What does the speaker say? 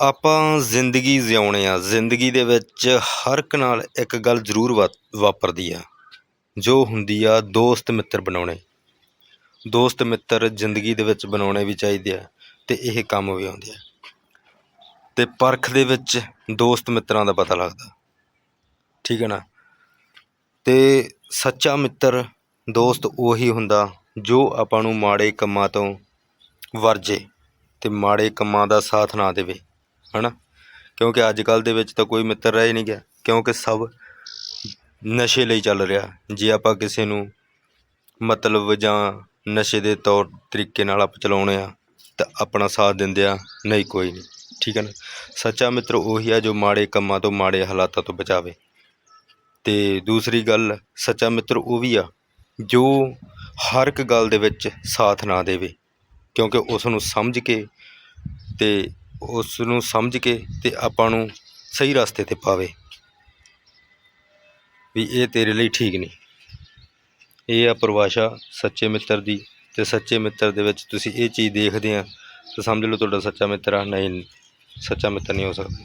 ਆਪਾਂ ਜ਼ਿੰਦਗੀ ਜਿਉਣੇ ਆ, ਜ਼ਿੰਦਗੀ ਦੇ ਵਿੱਚ ਹਰ ਇੱਕ ਨਾਲ ਇੱਕ ਗੱਲ ਜ਼ਰੂਰ ਵਾ, ਵਾਪਰਦੀ ਆ। ਜੋ ਹੁੰਦੀ ਆ ਦੋਸਤ ਮਿੱਤਰ ਬਣਾਉਣੇ। ਦੋਸਤ ਮਿੱਤਰ ਜ਼ਿੰਦਗੀ ਦੇ ਵਿੱਚ ਬਣਾਉਣੇ ਵੀ ਚਾਹੀਦੇ ਆ ਅਤੇ ਇਹ ਕੰਮ ਵੀ ਆਉਂਦੇ ਆ। ਅਤੇ ਪਰਖ ਦੇ ਵਿੱਚ ਦੋਸਤ ਮਿੱਤਰਾਂ ਦਾ ਪਤਾ ਲੱਗਦਾ। ਠੀਕ ਹੈ ਨਾ? ਅਤੇ ਸੱਚਾ ਮਿੱਤਰ, ਦੋਸਤ ਉਹੀ ਹੁੰਦਾ ਜੋ ਆਪਾਂ ਨੂੰ ਮਾੜੇ ਕੰਮਾਂ ਤੋਂ ਵਰਜੇ ਅਤੇ ਮਾੜੇ ਕੰਮਾਂ ਦਾ ਸਾਥ ਨਾ ਦੇਵੇ। ਹੈ ਨਾ ਕਿਉਂਕਿ ਅੱਜ ਕੱਲ੍ਹ ਦੇ ਵਿੱਚ ਤਾਂ ਕੋਈ ਮਿੱਤਰ ਰਹਿ ਹੀ ਨਹੀਂ ਗਿਆ। ਕਿਉਂਕਿ ਸਭ ਨਸ਼ੇ ਲਈ ਚੱਲ ਰਿਹਾ। ਜੇ ਆਪਾਂ ਕਿਸੇ ਨੂੰ ਮਤਲਬ ਜਾਂ ਨਸ਼ੇ ਦੇ ਤੌਰ ਤਰੀਕੇ ਨਾਲ ਆਪਾਂ ਚਲਾਉਣੇ ਆ, ਤਾਂ ਆਪਣਾ ਸਾਥ ਦਿੰਦੇ ਆ। ਨਹੀਂ, ਕੋਈ ਨਹੀਂ। ਠੀਕ ਹੈ ਨਾ? ਸੱਚਾ ਮਿੱਤਰ ਉਹੀ ਆ ਜੋ ਮਾੜੇ ਕੰਮਾਂ ਤੋਂ ਮਾੜੇ ਹਾਲਾਤਾਂ ਤੋਂ ਬਚਾਵੇ। ਅਤੇ ਦੂਸਰੀ ਗੱਲ, ਸੱਚਾ ਮਿੱਤਰ ਉਹ ਵੀ ਆ ਜੋ ਹਰ ਇੱਕ ਗੱਲ ਦੇ ਵਿੱਚ ਸਾਥ ਨਾ ਦੇਵੇ। ਕਿਉਂਕਿ ਉਸ ਨੂੰ ਸਮਝ ਕੇ ਅਤੇ ਉਸ ਨੂੰ ਸਮਝ ਕੇ ਅਤੇ ਆਪਾਂ ਨੂੰ ਸਹੀ ਰਸਤੇ 'ਤੇ ਪਾਵੇ ਵੀ ਇਹ ਤੇਰੇ ਲਈ ਠੀਕ ਨਹੀਂ। ਇਹ ਆ ਪਰਿਭਾਸ਼ਾ ਸੱਚੇ ਮਿੱਤਰ ਦੀ ਅਤੇ ਸੱਚੇ ਮਿੱਤਰ ਦੇ ਵਿੱਚ ਤੁਸੀਂ ਇਹ ਚੀਜ਼ ਦੇਖਦੇ ਆ ਤਾਂ ਸਮਝ ਲਓ ਤੁਹਾਡਾ ਸੱਚਾ ਮਿੱਤਰ ਆ, ਨਹੀਂ, ਸੱਚਾ ਮਿੱਤਰ ਨਹੀਂ ਹੋ ਸਕਦਾ।